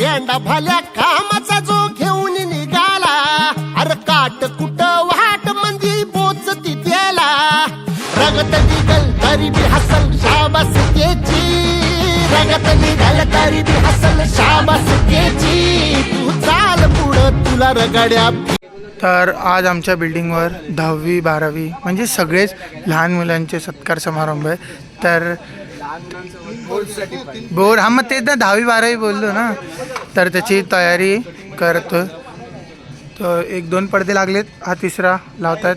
हा भल्या भाल्या कामाचा जो घेऊन निघाला. अर काट कुट वाट मंदी बोच तिथेला. रगत निघल तरी बी हसल शाबास त्याची रगत निघल तरी बी हसल शाबास त्याची तू चाल पुढं तुला रगड्या तर आज आमच्या बिल्डिंगवर दहावी बारावी म्हणजे सगळेच लहान मुलांचे सत्कार समारंभ आहे. तर बोर हा मग तेच ना दहावी बारावी बोललो ना तर त्याची तयारी करतो तर एक दोन पडदे लागलेत हा तिसरा लावतात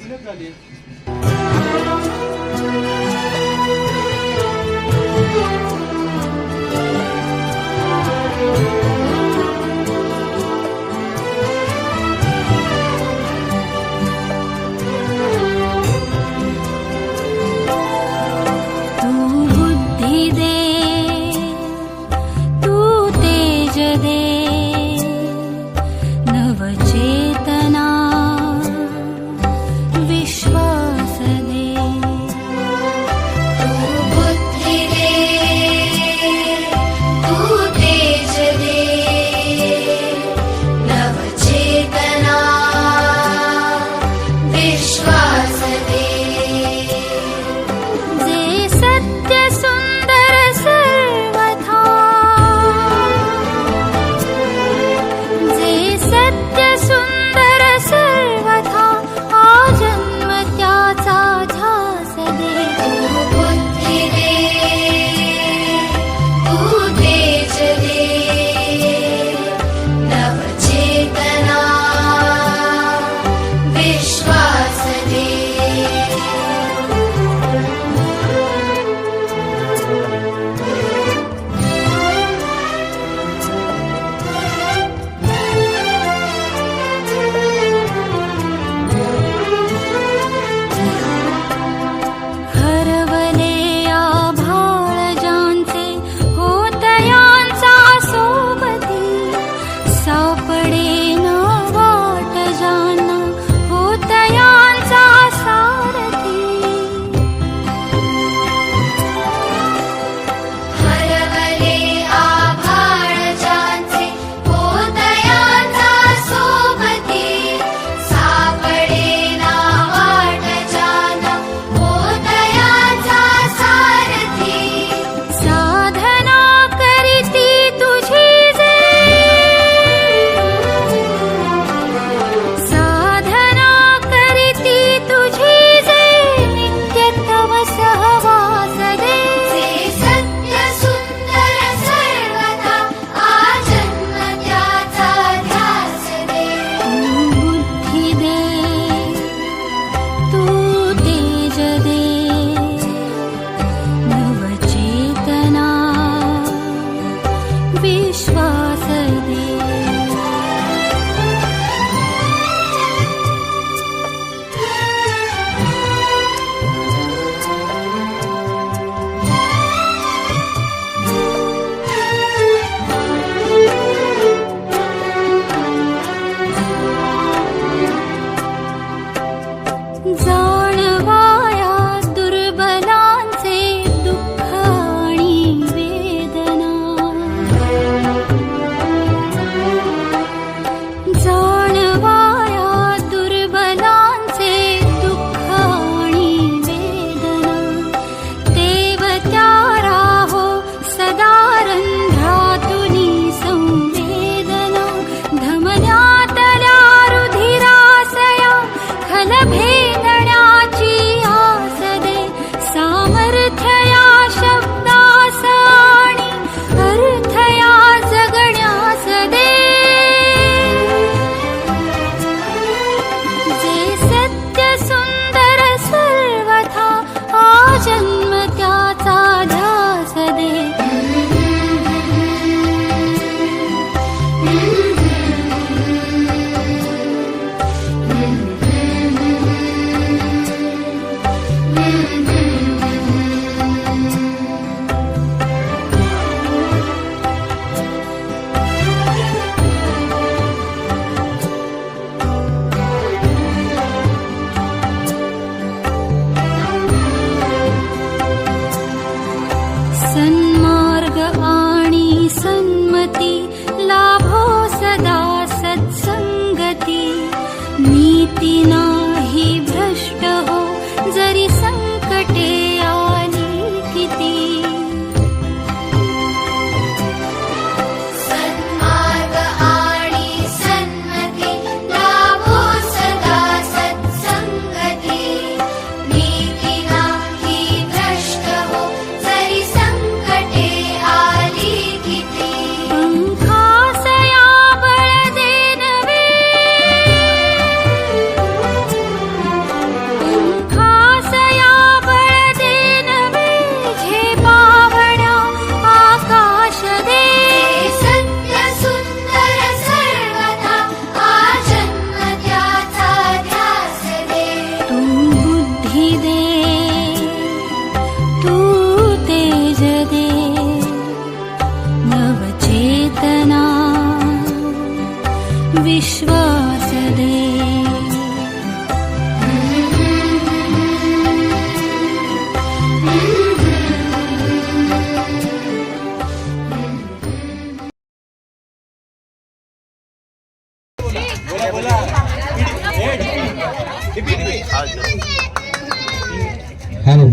हॅलो.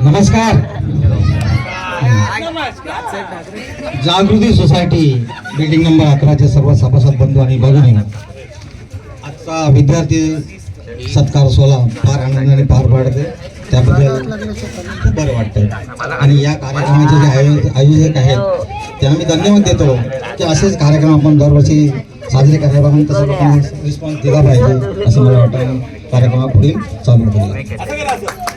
नमस्कार. जागृती सोसायटी बिल्डिंग नंबर अकराचे सर्व सभासद बंधू आणि भगिनी. आजचा विद्यार्थी सत्कार सोहळा फार आनंदाने पार पाडते त्याबद्दल खूप बरं वाटतं आणि या कार्यक्रमाचे जे आयोजक आयोजक आहेत त्यांना मी धन्यवाद देतो. की असेच कार्यक्रम आपण दरवर्षी साजरे करायला पाहिजे तसं लोकांनी रिस्पॉन्स दिला पाहिजे असं मला वाटतं. आणि कार्यक्रम पुढील चालू करूया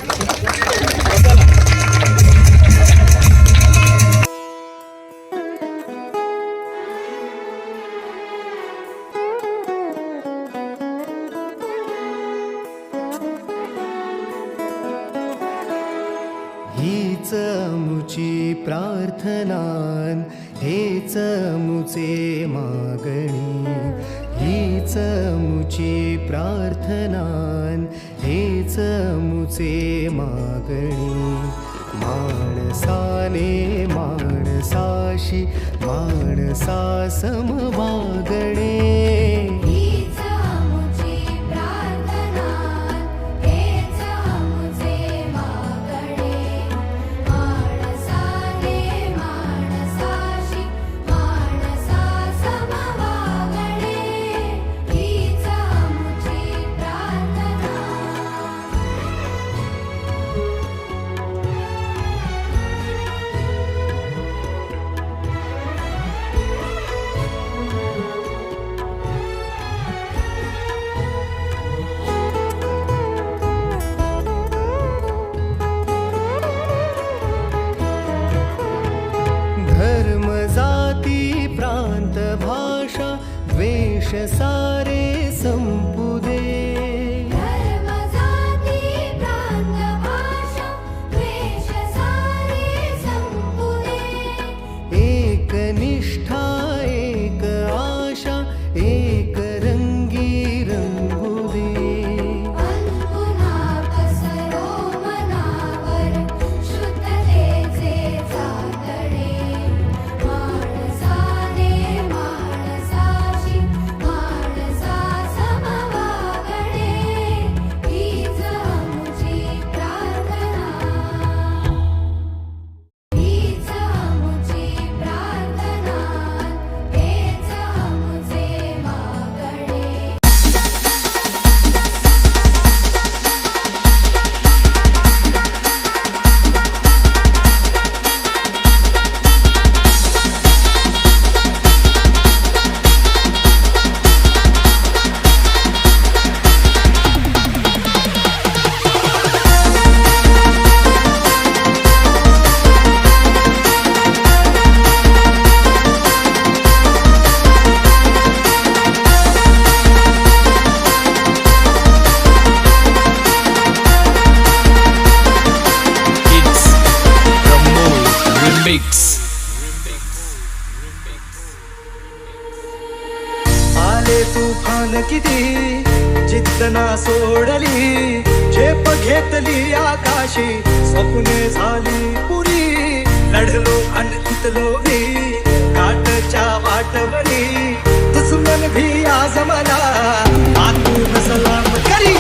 मागणी माणसाने माणसाशी माणसा समवागणे Remix. आले तुफान किती चित्तना सोडली झेप घेतली आकाशी स्वप्ने झाली पुरी लढलो आणि उतलो मी काटच्या वाटवरी दुश्मन भी आजमला आतून सलाम करी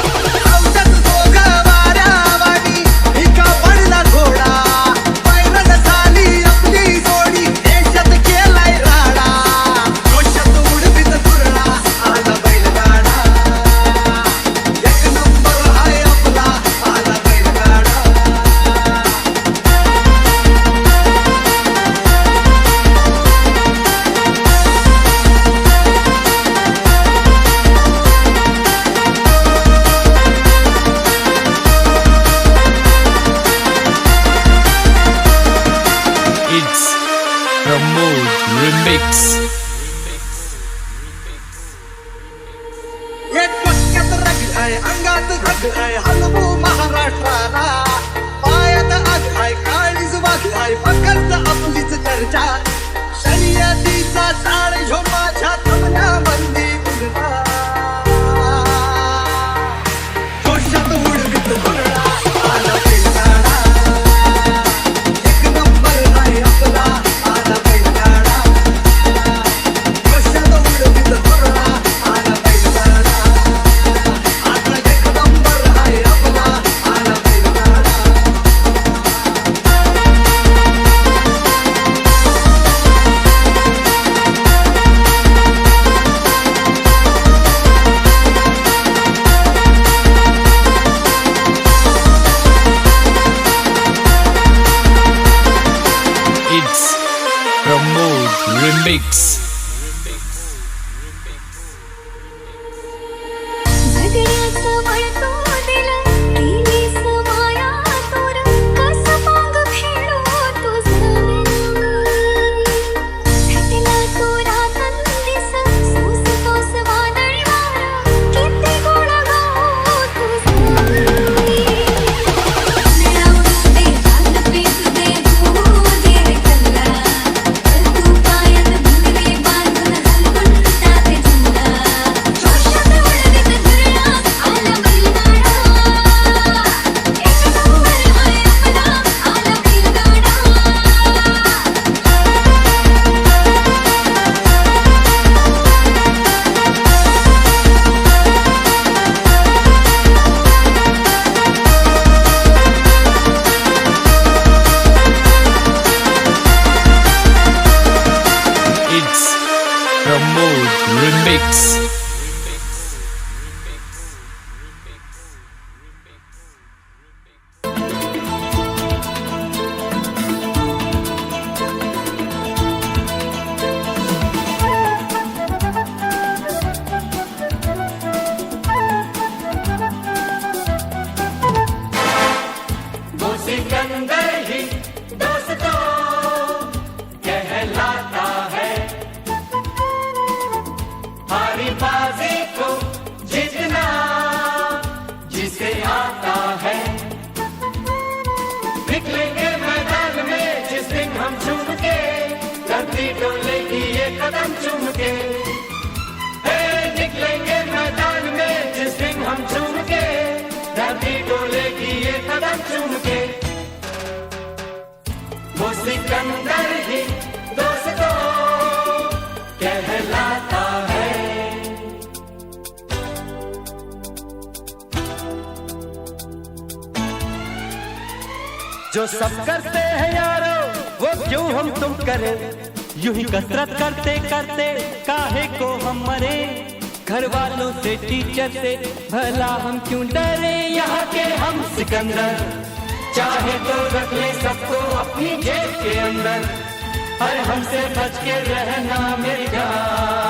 जो सब करते हैं यारो, वो क्यों हम तुम करें? यूँ ही कसरत करते करते, काहे को हम मरे? घर वालों से, टीचर से, भला हम क्यों डरे? यहाँ के हम सिकंदर, चाहे तो रख ले सबको अपनी जेब के अंदर हर हमसे बच के रहना मेरी जान।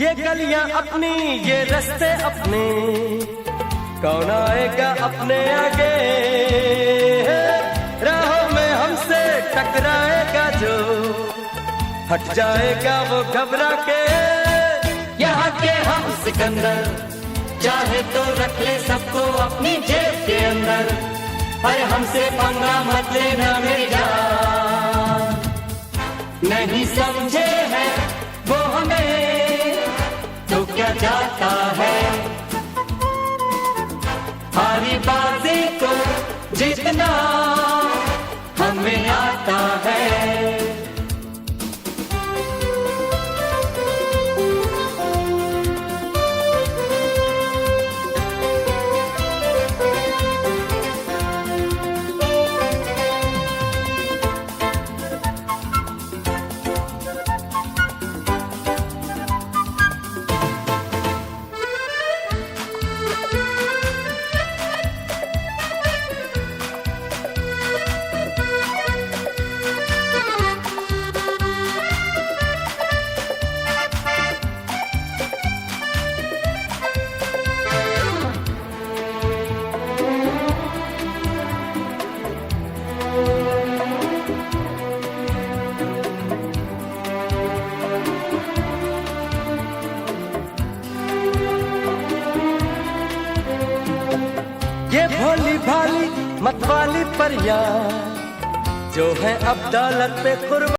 ये गलियाँ अपनी, ये रस्ते अपने। कौन आएगा अपने आगे? राहों में हमसे टकराएगा जो। हट जाएगा वो घबरा के। यहाँ के हम सिकंदर, चाहे तो रख ले सबको अपनी जेब के अंदर। अरे हमसे पंगा मत लेना मेरी जान। नहीं समझे है जाता है। अब्दालत पे कुर्बान